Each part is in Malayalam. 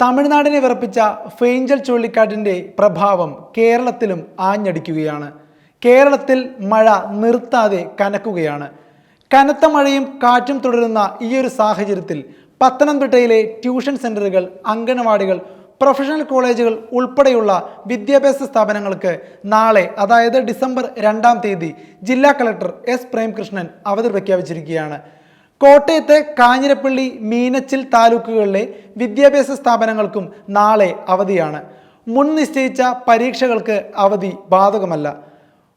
തമിഴ്നാടിനെ വിറപ്പിച്ച ഫെയ്ഞ്ചൽ ചുഴലിക്കാറ്റിന്റെ പ്രഭാവം കേരളത്തിലും ആഞ്ഞടിക്കുകയാണ്. കേരളത്തിൽ മഴ നിർത്താതെ കനക്കുകയാണ്. കനത്ത മഴയും കാറ്റും തുടരുന്ന ഈ ഒരു സാഹചര്യത്തിൽ പത്തനംതിട്ടയിലെ ട്യൂഷൻ സെന്ററുകൾ അംഗനവാടികൾ പ്രൊഫഷണൽ കോളേജുകൾ ഉൾപ്പെടെയുള്ള വിദ്യാഭ്യാസ സ്ഥാപനങ്ങൾക്ക് നാളെ അതായത് ഡിസംബർ രണ്ടാം തീയതി ജില്ലാ കളക്ടർ എസ് പ്രേംകൃഷ്ണൻ അവധി പ്രഖ്യാപിച്ചിരിക്കുകയാണ്. കോട്ടയത്തെ കാഞ്ഞിരപ്പള്ളി മീനച്ചിൽ താലൂക്കുകളിലെ വിദ്യാഭ്യാസ സ്ഥാപനങ്ങൾക്കും നാളെ അവധിയാണ്. മുൻ നിശ്ചയിച്ച പരീക്ഷകൾക്ക് അവധി ബാധകമല്ല.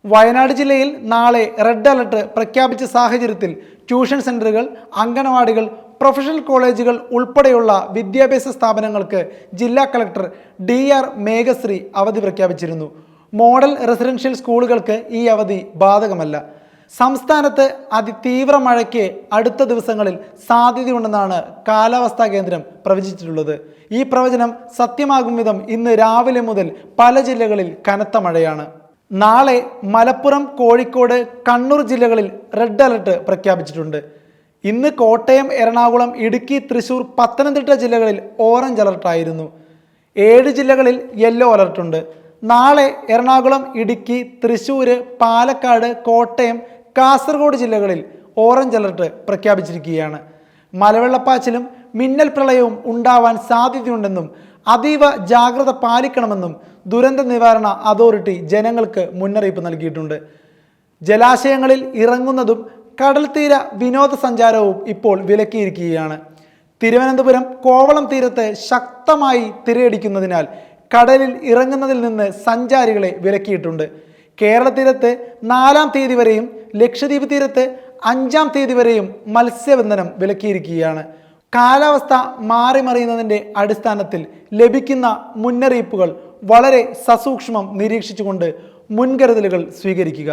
വയനാട് ജില്ലയിൽ നാളെ റെഡ് അലർട്ട് പ്രഖ്യാപിച്ച സാഹചര്യത്തിൽ ട്യൂഷൻ സെന്ററുകൾ അംഗനവാടികൾ പ്രൊഫഷണൽ കോളേജുകൾ ഉൾപ്പെടെയുള്ള വിദ്യാഭ്യാസ സ്ഥാപനങ്ങൾക്ക് ജില്ലാ കളക്ടർ ഡി ആർ മേഘശ്രീ അവധി പ്രഖ്യാപിച്ചിരുന്നു. മോഡൽ റെസിഡൻഷ്യൽ സ്കൂളുകൾക്ക് ഈ അവധി ബാധകമല്ല. സംസ്ഥാനത്ത് അതിതീവ്ര മഴയ്ക്ക് അടുത്ത ദിവസങ്ങളിൽ സാധ്യതയുണ്ടെന്നാണ് കാലാവസ്ഥാ കേന്ദ്രം പ്രവചിച്ചിട്ടുള്ളത്. ഈ പ്രവചനം സത്യമാകും വിധം ഇന്ന് രാവിലെ മുതൽ പല ജില്ലകളിൽ കനത്ത മഴയാണ്. നാളെ മലപ്പുറം കോഴിക്കോട് കണ്ണൂർ ജില്ലകളിൽ റെഡ് അലർട്ട് പ്രഖ്യാപിച്ചിട്ടുണ്ട്. ഇന്ന് കോട്ടയം എറണാകുളം ഇടുക്കി തൃശൂർ പത്തനംതിട്ട ജില്ലകളിൽ ഓറഞ്ച് അലർട്ടായിരുന്നു. ഏഴ് ജില്ലകളിൽ യെല്ലോ അലർട്ടുണ്ട്. നാളെ എറണാകുളം ഇടുക്കി തൃശ്ശൂർ പാലക്കാട് കോട്ടയം കാസർഗോഡ് ജില്ലകളിൽ ഓറഞ്ച് അലർട്ട് പ്രഖ്യാപിച്ചിരിക്കുകയാണ്. മലവെള്ളപ്പാച്ചിലും മിന്നൽ പ്രളയവും ഉണ്ടാവാൻ സാധ്യതയുണ്ടെന്നും അതീവ ജാഗ്രത പാലിക്കണമെന്നും ദുരന്ത നിവാരണ അതോറിറ്റി ജനങ്ങൾക്ക് മുന്നറിയിപ്പ് നൽകിയിട്ടുണ്ട്. ജലാശയങ്ങളിൽ ഇറങ്ങുന്നതും കടൽത്തീര വിനോദസഞ്ചാരവും ഇപ്പോൾ വിലക്കിയിരിക്കുകയാണ്. തിരുവനന്തപുരം കോവളം തീരത്ത് ശക്തമായി തിരയടിക്കുന്നതിനാൽ കടലിൽ ഇറങ്ങുന്നതിൽ നിന്ന് സഞ്ചാരികളെ വിലക്കിയിട്ടുണ്ട്. കേരള തീരത്ത് നാലാം തീയതി വരെയും ലക്ഷദ്വീപ് തീരത്ത് അഞ്ചാം തീയതി വരെയും മത്സ്യബന്ധനം വിലക്കിയിരിക്കുകയാണ്. കാലാവസ്ഥ മാറി മറിയുന്നതിന്റെ അടിസ്ഥാനത്തിൽ ലഭിക്കുന്ന മുന്നറിയിപ്പുകൾ വളരെ സസൂക്ഷ്മം നിരീക്ഷിച്ചുകൊണ്ട് മുൻകരുതലുകൾ സ്വീകരിക്കുക.